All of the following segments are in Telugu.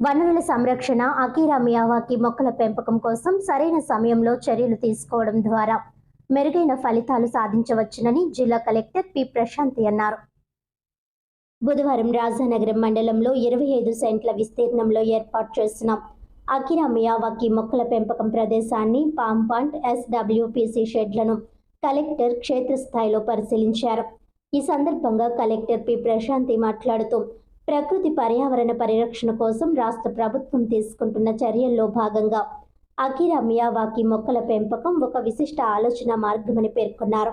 వనరుల సంరక్షణ అకీరా మియావాకి మొక్కల పెంపకం కోసం సరైన సమయంలో చర్యలు తీసుకోవడం ద్వారా మెరుగైన ఫలితాలు సాధించవచ్చునని జిల్లా కలెక్టర్ పి. ప్రశాంతి అన్నారు. బుధవారం రాజానగరం మండలంలో ఇరవై ఐదు సెంట్ల విస్తీర్ణంలో ఏర్పాటు చేసిన అకిరా మియావాకి మొక్కల పెంపకం ప్రదేశాన్ని పాంపాంట్ ఎస్డబ్ల్యూపీసీ షెడ్లను కలెక్టర్ క్షేత్రస్థాయిలో పరిశీలించారు. ఈ సందర్భంగా కలెక్టర్ పి. ప్రశాంతి మాట్లాడుతూ ప్రకృతి పర్యావరణ పరిరక్షణ కోసం రాష్ట్ర ప్రభుత్వం తీసుకుంటున్న చర్యల్లో భాగంగా అకిరా మియావాకి మొక్కల పెంపకం ఒక విశిష్ట ఆలోచన మార్గమని పేర్కొన్నారు.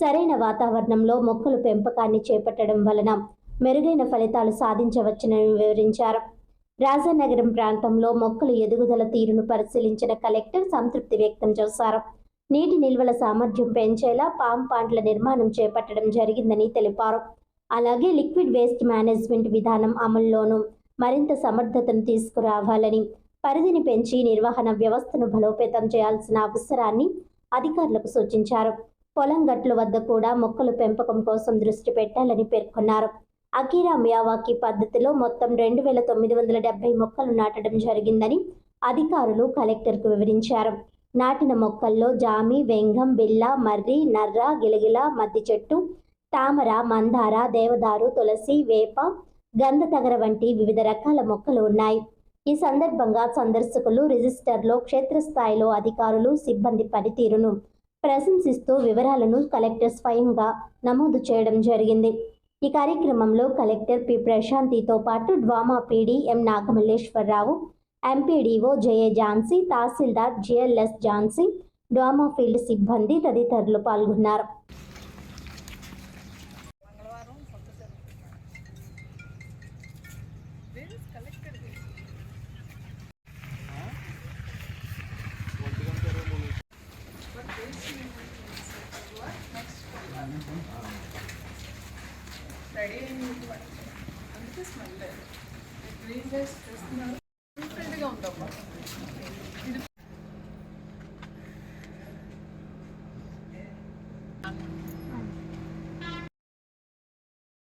సరైన వాతావరణంలో మొక్కల పెంపకాన్ని చేపట్టడం వలన మెరుగైన ఫలితాలు సాధించవచ్చునని వివరించారు. రాజానగరం ప్రాంతంలో మొక్కల ఎదుగుదల తీరును పరిశీలించిన కలెక్టర్ సంతృప్తి వ్యక్తం చేశారు. నీటి నిల్వల సామర్థ్యం పెంచేలా పామ్ పాండ్ల నిర్మాణం చేపట్టడం జరిగిందని తెలిపారు. అలాగే లిక్విడ్ వేస్ట్ మేనేజ్మెంట్ విధానం అమల్లోనూ మరింత సమర్థతను తీసుకురావాలని పరిధిని పెంచి నిర్వహణ వ్యవస్థను బలోపేతం చేయాల్సిన అవసరాన్ని అధికారులకు సూచించారు. పొలం గట్ల వద్ద కూడా మొక్కల పెంపకం కోసం దృష్టి పెట్టాలని పేర్కొన్నారు. అకీరా మియావాకి పద్ధతిలో మొత్తం రెండు వేల తొమ్మిది వందల డెబ్బై మొక్కలు నాటడం జరిగిందని అధికారులు కలెక్టర్కు వివరించారు. నాటిన మొక్కల్లో జామి వెంగం బిల్ల మర్రి నర్ర గిలగిల మద్ది చెట్టు తామర మందార దేవదారు తులసి వేప గంధతగర వంటి వివిధ రకాల మొక్కలు ఉన్నాయి. ఈ సందర్భంగా సందర్శకులు రిజిస్టర్లో క్షేత్రస్థాయిలో అధికారులు సిబ్బంది పనితీరును ప్రశంసిస్తూ వివరాలను కలెక్టర్ స్వయంగా నమోదు చేయడం జరిగింది. ఈ కార్యక్రమంలో కలెక్టర్ పి. ప్రశాంతితో పాటు DWAMA PD M. Nagamalleswararao MPDO Jaya Jhansi tahsildar GLS Jhansi DWAMA field సిబ్బంది తదితరులు పాల్గొన్నారు. రెడీ అయింది అందుకే స్మెల్ గ్రీన్ రైస్ చేస్తున్నారు డిఫరెంట్గా ఉందమ్మా